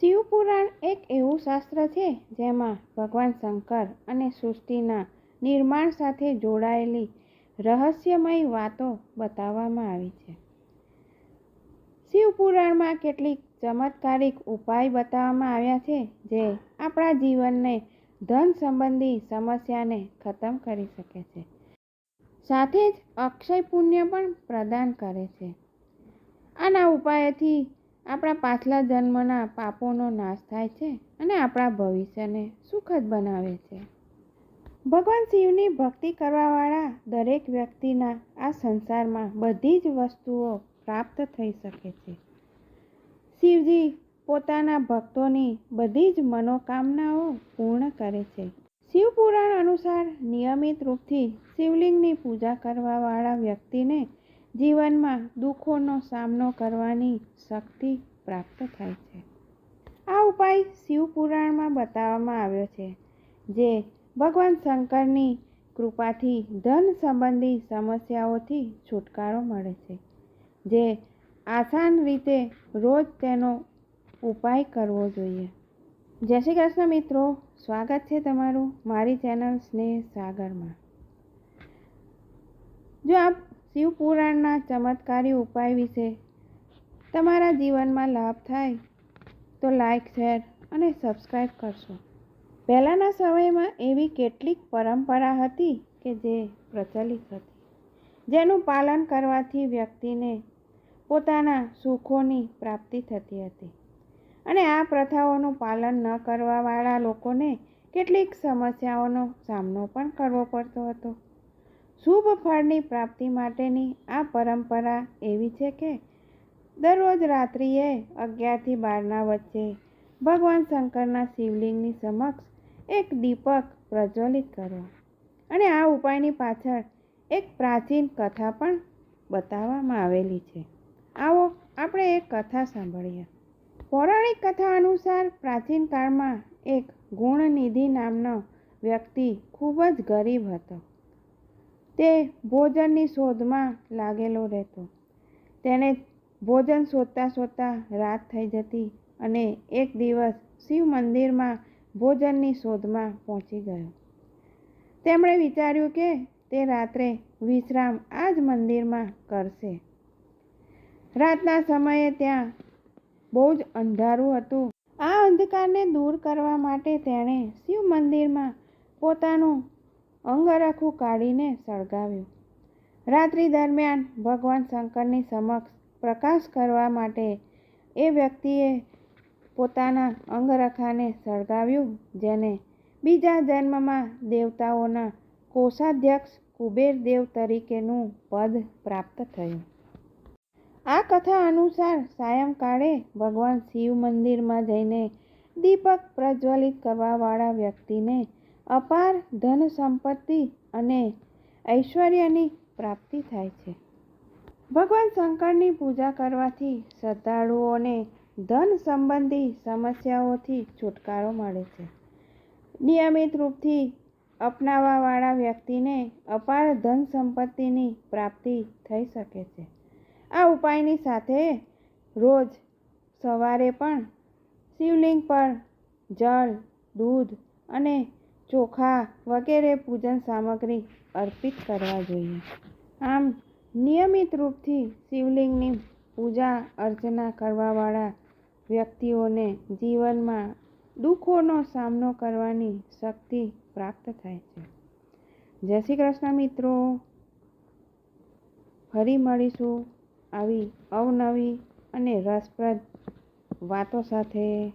શિવપુરાણ એક એવું શાસ્ત્ર છે જેમાં ભગવાન શંકર અને સૃષ્ટિના નિર્માણ સાથે જોડાયેલી રહસ્યમય વાતો બતાવવામાં આવી છે. શિવપુરાણમાં કેટલીક ચમત્કારિક ઉપાય બતાવવામાં આવ્યા છે જે આપણા જીવનને ધન સંબંધી સમસ્યાને ખતમ કરી શકે છે. સાથે જ અક્ષય પુણ્ય પણ પ્રદાન કરે છે. આના ઉપાયથી આપણા પાછલા જન્મના પાપોનો નાશ થાય છે અને આપણા ભવિષ્યને સુખદ બનાવે છે. ભગવાન શિવની ભક્તિ કરવાવાળા દરેક વ્યક્તિના આ સંસારમાં બધી જ વસ્તુઓ પ્રાપ્ત થઈ શકે છે. શિવજી પોતાના ભક્તોની બધી જ મનોકામનાઓ પૂર્ણ કરે છે. શિવપુરાણ અનુસાર નિયમિત રૂપથી શિવલિંગની પૂજા કરવાવાળા વ્યક્તિને જીવનમાં દુઃખોનો સામનો કરવાની શક્તિ પ્રાપ્ત થાય છે. આ ઉપાય શિવપુરાણમાં બતાવવામાં આવ્યો છે, જે ભગવાન શંકરની કૃપાથી ધન સંબંધી સમસ્યાઓથી છુટકારો મળે છે, જે આસાન રીતે રોજ તેનો ઉપાય કરવો જોઈએ. જય શ્રી કૃષ્ણ મિત્રો, સ્વાગત છે તમારું મારી ચેનલ સ્નેહ સાગરમાં. જો આપ શિવપુરાણના ચમત્કારી ઉપાય વિશે તમારા જીવનમાં લાભ થાય તો લાઈક, શેર અને સબસ્ક્રાઈબ કરશો. પહેલાંના સમયમાં એવી કેટલીક પરંપરા હતી કે જે પ્રચલિત હતી, જેનું પાલન કરવાથી વ્યક્તિને પોતાના સુખોની પ્રાપ્તિ થતી હતી અને આ પ્રથાઓનું પાલન ન કરવાવાળા લોકોને કેટલીક સમસ્યાઓનો સામનો પણ કરવો પડતો હતો. શુભ ફળની પ્રાપ્તિ માટેની આ પરંપરા એવી છે કે દરરોજ રાત્રિએ અગિયારથી બારના વચ્ચે ભગવાન શંકરના શિવલિંગની સમક્ષ એક દીપક પ્રજ્વલિત કરો અને આ ઉપાયની પાછળ એક પ્રાચીન કથા પણ બતાવવામાં આવેલી છે. આવો આપણે એક કથા સાંભળીએ. પૌરાણિક કથા અનુસાર પ્રાચીન કાળમાં એક ગુણનિધિ નામનો વ્યક્તિ ખૂબ જ ગરીબ હતો. તે ભોજનની શોધમાં લાગેલો રહેતો. તેને ભોજન શોધતા શોધતા રાત થઈ જતી અને એક દિવસ શિવ મંદિરમાં ભોજનની શોધમાં પહોંચી ગયો. તેમણે વિચાર્યું કે તે રાત્રે વિશ્રામ આ જ મંદિરમાં કરશે. રાતના સમયે ત્યાં બહુ જ અંધારું હતું. આ અંધકારને દૂર કરવા માટે તેણે શિવ મંદિરમાં પોતાનું અંગરખું કાઢીને સળગાવ્યું. રાત્રિ દરમિયાન ભગવાન શંકરની સમક્ષ પ્રકાશ કરવા માટે એ વ્યક્તિએ પોતાના અંગરખાને સળગાવ્યું, જેને બીજા જન્મમાં દેવતાઓના કોષાધ્યક્ષ કુબેર દેવ તરીકેનું પદ પ્રાપ્ત થયું. આ કથા અનુસાર સાયંકાળે ભગવાન શિવ મંદિરમાં જઈને દીપક પ્રજ્વલિત કરવાવાળા વ્યક્તિને અપાર ધન સંપત્તિ અને ઐશ્વર્યની પ્રાપ્તિ થાય છે. ભગવાન શંકરની પૂજા કરવાથી શ્રદ્ધાળુઓને ધન સંબંધી સમસ્યાઓથી છુટકારો મળે છે. નિયમિત રૂપથી અપનાવવાવાળા વ્યક્તિને અપાર ધન સંપત્તિની પ્રાપ્તિ થઈ શકે છે. આ ઉપાયની સાથે રોજ સવારે પણ શિવલિંગ પર જળ, દૂધ અને ચોખા વગેરે પૂજન સામગ્રી અર્પિત કરવા જોઈએ. આમ, નિયમિત રૂપથી શિવલિંગની પૂજા અર્ચના કરવાવાળા વ્યક્તિઓને જીવનમાં દુઃખોનો સામનો કરવાની શક્તિ પ્રાપ્ત થાય છે. જય શ્રી કૃષ્ણ મિત્રો. ફરી મળીશું આવી અવનવી અને રસપ્રદ વાતો સાથે.